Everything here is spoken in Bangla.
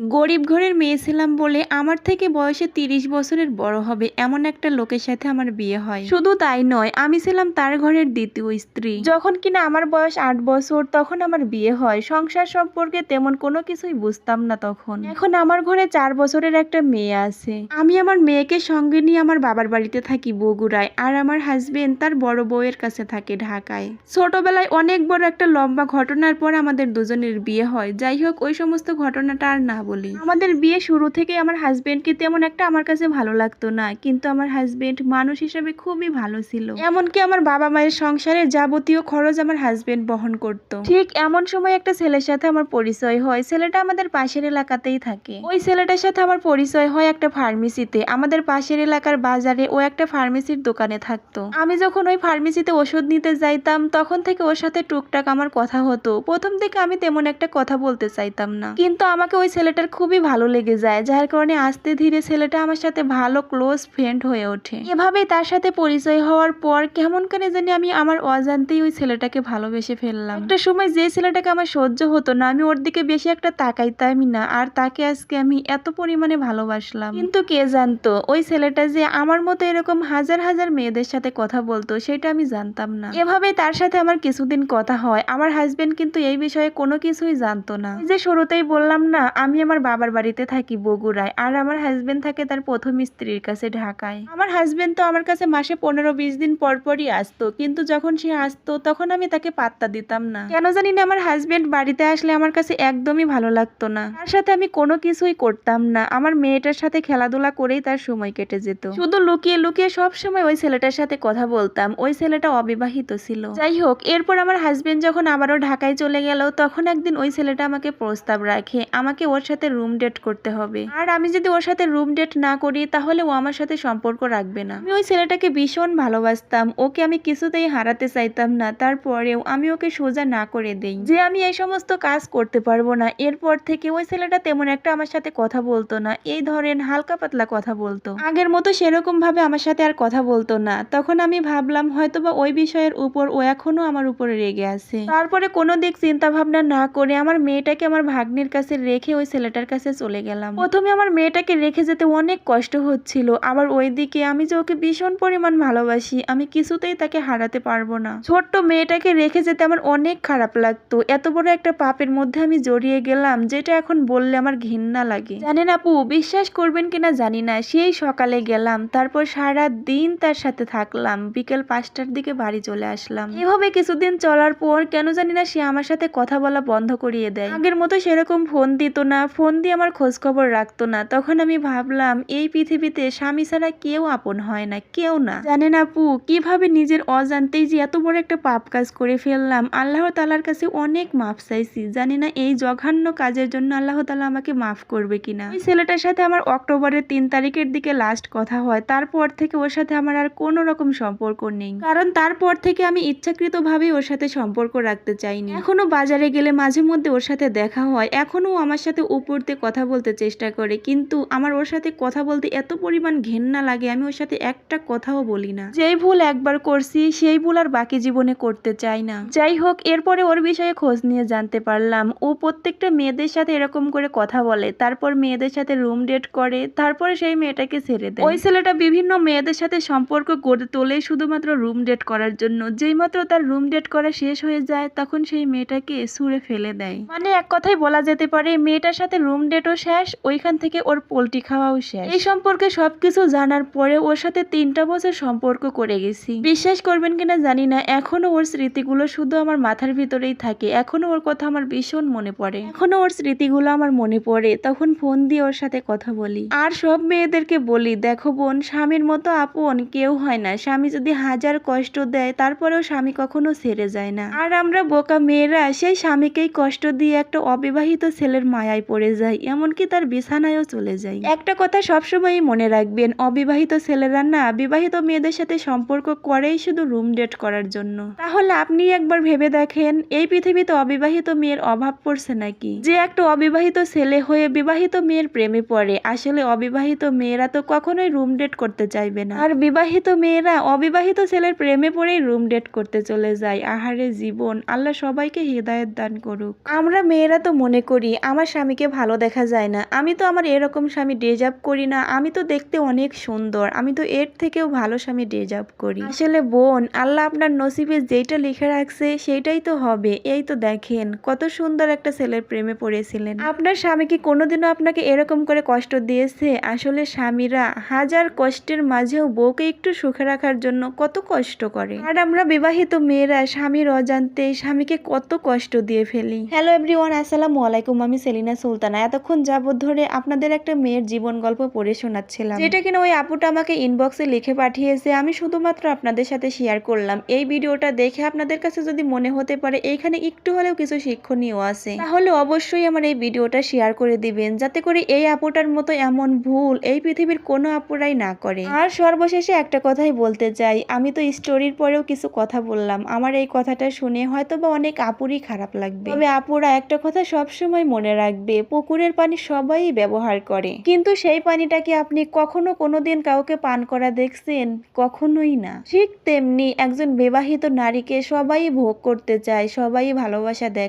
গরিব ঘরের মেয়ে ছিলাম বলে আমার থেকে বয়সে তিরিশ বছরের বড় হবে এমন একটা লোকের সাথে আমার বিয়ে হয়। শুধু তাই নয়, আমি ছিলাম তার ঘরের দ্বিতীয় স্ত্রী। যখন কিনা আমার বয়স আট বছর, তখন আমার বিয়ে হয়। সংসার সম্পর্কে তেমন কোনো কিছুই বুঝতাম না তখন। এখন আমার ঘরে চার বছরের একটা মেয়ে আছে। আমি আমার মেয়েকে সঙ্গে নিয়ে আমার বাবার বাড়িতে থাকি বগুড়ায় আর আমার হাজবেন্ড তার বড় বউয়ের কাছে থাকে ঢাকায়। ছোটবেলায় অনেক বড় একটা লম্বা ঘটনার পর আমাদের দুজনের বিয়ে হয়। যাই হোক, ওই সমস্ত ঘটনাটা আর না বলি। আমাদের বিয়ে শুরু থেকে আমার হাজবেন্ডকে তেমন একটা আমার কাছে ভালো লাগতো না। কিন্তু আমার হাজবেন্ড মানুষ হিসেবে খুবই ভালো ছিল। এমনকি আমার বাবা মায়ের সংসারের যাবতীয় খরচ আমার হাজবেন্ড বহন করত। ঠিক এমন সময় একটা ছেলের সাথে আমার পরিচয় হয়। ছেলেটা আমাদের পাশের এলাকাতেই থাকে। ওই ছেলেটার সাথে আমার পরিচয় হয় একটা ফার্মেসিতে আমাদের পাশের এলাকার বাজারে ও একটা ফার্মেসির দোকানে থাকতো। আমি যখন ওই ফার্মেসিতে ওষুধ নিতে যাইতাম, তখন থেকে ওর সাথে টুকটাক আমার কথা হতো। প্রথম থেকে আমি তেমন একটা কথা বলতে চাইতাম না। কিন্তু আমাকে ওই ছেলেটার খুবই ভালো লেগে যায়, যার কারণে আস্তে ধীরে ছেলেটা আমার সাথে ভালো ক্লোজ ফ্রেন্ড হয়ে ওঠে। এভাবে তার সাথে পরিচয় হওয়ার পর কেমন করে জানি আমি আমার অজান্তেই ওই ছেলেটাকে ভালোবেসে ফেললাম। একটা সময় যে ছেলেটাকে আমার সহ্য হতো না, আমি ওর দিকে বেশি একটা তাকাইতামই না, আর তাকে আজকে আমি এত পরিমাণে ভালোবাসলাম। কিন্তু কে জানতো, ওই ছেলেটা যে আমার মতো এরকম হাজার হাজার মেয়েদের সাথে কথা বলতো, সেটা আমি জানতাম না। এভাবে তার সাথে আমার কিছুদিন কথা হয়, আমার হাজবেন্ড কিন্তু এই বিষয়ে কোনো কিছুই জানতো না। যে শুরুতেই বললাম না, আমি আমার বাবার বাড়িতে থাকি বগুড়ায়, আর আমার হাজবেন্ড থাকে তার প্রথম স্ত্রীর কাছে ঢাকায়। আমার হাজবেন্ড তো আমার কাছে মাসে পনেরো বিশ দিন পর পরই আসতো, কিন্তু যখন সে আসতো তখন আমি তাকে পাত্তা দিতাম না। কেন জানি না, আমার হাজবেন্ড বাড়িতে আসলে আমার কাছে একদমই ভালো লাগতো না। তার সাথে আমি কোনো কিছুই করতাম না, আমার মেয়েটার সাথে খেলাধুলা করেই তার সময় কেটে যেত। শুধু লুকিয়ে লুকিয়ে সব সময় ওই ছেলেটার সাথে কথা বলতাম, ওই ছেলেটা অবিবাহিত ছিল। যাই হোক, এরপর আমার হাজবেন্ড যখন আবারও ঢাকায় চলে গেল, তখন একদিন ওই ছেলেটা আমাকে প্রস্তাব রাখে, আমাকে ওর সাথে রুম ডেট করতে হবে। আর আমি যদি ওর সাথে রুম ডেট না করি, তাহলে ও আমার সাথে সম্পর্ক রাখবে না। আমি ওই ছেলেটাকে ভীষণ ভালোবাসতাম। ওকে আমি কিছুতেই হারাতে চাইতাম না। তারপরেও আমি ওকে সোজা না করে দেই। যে আমি এই সমস্ত কাজ করতে পারব না, এরপর থেকে ওই ছেলেটা তেমন একটা আমার সাথে কথা বলতো না। এই ধরেন হালকা পাতলা কথা বলতো। আগের মতো সেরকম ভাবে আমার সাথে আর কথা বলতো না। তখন আমি ভাবলাম, হয়তোবা ওই বিষয়ের উপর ও এখনও আমার উপরে রেগে আছে। তারপরে কোনো দিক চিন্তা ভাবনা না করে আমার মেয়েটাকে আমার ভাগ্নির কাছে রেখে ওই ছেলেটার কাছে চলে গেলাম। প্রথমে আমার মেয়েটাকে রেখে যেতে অনেক কষ্ট হচ্ছিল। আবার ওইদিকে আমি যে ওকে ভীষণ পরিমাণ ভালোবাসি, আমি কিছুতেই তাকে হারাতে পারব না। ছোট্ট মেয়েটাকে রেখে যেতে আমার অনেক খারাপ লাগতো। এত বড় একটা পাপের মধ্যে আমি জড়িয়ে গেলাম, যেটা এখন বললে আমার ঘৃণা লাগে। জানেন আপু, বিশ্বাস করবেন কিনা জানি না, সেই সকালে গেলাম, তারপর সারা দিন তার সাথে থাকলাম, বিকেল পাঁচটার দিকে বাড়ি চলে আসলাম। এভাবে কিছুদিন চলার পর কেন জানি না সে আমার সাথে কথা বলা বন্ধ করিয়ে দেয়। আগের মতো সেরকম ফোন দিত না ফোন দিয়ে আমার খোঁজ খবর রাখতো না। তখন আমি ভাবলাম, এই পৃথিবীতে স্বামী ছাড়া কেউ আপন হয় না, কেউ না। জানেন আপু, কীভাবে নিজের অজান্তেই যে এত বড় একটা পাপ কাজ করে ফেললাম, আল্লাহ তালার কাছে অনেক মাফ চাইছি। জানি না এই জঘন্য কাজের জন্য আল্লাহ তালা আমাকে মাফ করবে কিনা। ওই ছেলেটার সাথে আমার অক্টোবরের তিন তারিখের দিকে লাস্ট কথা হয়। তারপর থেকে ওর সাথে আমার আর কোনো রকম সম্পর্ক নেই। কারণ তারপর থেকে আমি ইচ্ছাকৃত ভাবে ওর সাথে সম্পর্ক রাখতে চাইনি। এখনও বাজারে গেলে মাঝে মধ্যে ওর সাথে দেখা হয়। এখনও আমার সাথে উপর দিয়ে কথা বলতে চেষ্টা করে, কিন্তু আমার ওর সাথে কথা বলতে এত পরিমাণ ঘেন্না লাগে, আমি ওর সাথে একটা কথাও বলি না। যেই ভুল একবার করছি, সেই ভুল আর বাকি জীবনে করতে চাই না। যাই হোক, এরপরে ওর বিষয়ে খোঁজ নিয়ে জানতে পারলাম। ও প্রত্যেকটা মেয়েদের সাথে এরকম করে কথা বলে, তারপর মেয়েদের সাথে রুম ডেট করে, তারপরে সেই মেয়েটাকে ছেড়ে দেয়। ওই ছেলেটা বিভিন্ন মেয়েদের সাথে সম্পর্ক গড়ে তোলে শুধুমাত্র রুম ডেট করার জন্য। যেই মাত্র তার রুম ডেট করা শেষ হয়ে যায়, তখন সেই মেয়েটাকে ছুঁড়ে ফেলে দেয়। মানে এক কথাই বলা যেতে পারে, মেয়েটার সাথে রুম ডেটও শেষ, ওইখান থেকে ওর পোল্ট্রি খাওয়াও শেষ। এই সম্পর্কে সবকিছু জানার পরে ওর সাথে তিনটা বছর সম্পর্ক করে গেছি। বিশ্বাস করবেন কিনা জানি না, এখনও ওর স্মৃতিগুলো শুধু আমার মাথার ভিতরেই থাকে। এখনও ওর কথা আমার ভীষণ মনে পড়ে। এখনও ওর স্মৃতিগুলো আমার মনে পড়ে। তখন ফোন দিয়ে ওর সাথে কথা বলি। আর সব মেয়েদেরকে বলি, দেখো বোন, স্বামীর মতো আপন কেউ হয় না। স্বামী যদি হাজার কষ্ট দেয়, তারপরেও স্বামী কখনো ছেড়ে যায় না। আর আমরা বোকা মেয়েরা, সেই স্বামীকেই কষ্ট দিয়ে একটা অবিবাহিত ছেলের মায়ায় পড়ে। যাই এমনকি তার বিছানায়ও চলে যাই একটা কথা সবসময়ই মনে রাখবেন, অবিবাহিত ছেলেরা না বিবাহিত মেয়েদের সাথে সম্পর্ক করেই শুধু রুম ডেট করার জন্য। তাহলে আপনি একবার ভেবে দেখেন, এই পৃথিবীতে অবিবাহিত মেয়ের অভাব পড়ছে নাকি? যে একটা অবিবাহিত ছেলে হয়ে বিবাহিত মেয়ের প্রেমে পড়ে, আসলে অবিবাহিত মেয়েরা তো কখনোই রুম ডেট করতে চাইবে না। আর বিবাহিত মেয়েরা অবিবাহিত ছেলের প্রেমে পড়েই রুম ডেট করতে চলে যায়। আহারে জীবন, আল্লাহ সবাইকে হৃদায়ত দান করুক। আমরা মেয়েরা তো মনে করি, আমার স্বামীকে ভালো দেখা যায় না। আমি তো আমার এরকম স্বামী ডিজার্ভ করি না। আমি তো দেখতে অনেক সুন্দর। আমি তো এর থেকেও ভালো স্বামী ডিজার্ভ করি। আসলে বোন, আল্লাহ আপনার নসিবে যেটা লিখে রাখছে সেটাই তো হবে। এই তো দেখেন, কত সুন্দর একটা ছেলের প্রেমে পড়েছিলেন। আপনার স্বামী কি কোনোদিনও আপনাকে এরকম করে কষ্ট দিয়েছে? আসলে স্বামীরা হাজার কষ্টের মাঝেও বউকে একটু সুখে রাখার জন্য কত কষ্ট করে। আর আমরা বিবাহিত মেয়েরা স্বামীর অজান্তে স্বামীকে কত কষ্ট দিয়ে ফেলি। হ্যালো এভরিওয়ান, আসসালামু আলাইকুম। আমি সেলিনা সুলতানা, এতক্ষণ যাবত ধরে আপনাদের একটা মেয়ের জীবন গল্প পড়ে শোনাচ্ছিলাম। যেটা কিনা ওই আপুটা আমাকে ইনবক্সে লিখে পাঠিয়েছে, আমি শুধুমাত্র আপনাদের সাথে শেয়ার করলাম। এই ভিডিওটা দেখে আপনাদের কাছে যদি মনে হতে পারে, এইখানে একটু হলেও কিছু শিক্ষণীয় আছে। তাহলে অবশ্যই আমার এই ভিডিওটা শেয়ার করে দিবেন, যাতে করে এই আপুটার মতো এমন ভুল এই পৃথিবীর কোনো আপুরাই না করে। আর সর্বশেষে একটা কথাই বলতে চাই, আমি তো স্টোরির পরেও কিছু কথা বললাম, আমার এই কথাটা শুনে হয়তো বা অনেক আপুরই খারাপ লাগবে। তবে আপুরা একটা কথা সবসময় মনে রাখবে পুকুরের পানি সবাই ব্যবহার করে। কিন্তু সেই পানিটাকে আপনি কখনো কোনোদিন কাউকে পান করা দেখছেন? কখনোই না। ঠিক তেমনি একজন বিবাহিত নারীকে সবাই ভোগ করতে চায়, সবাই ভালোবাসা দেখায়।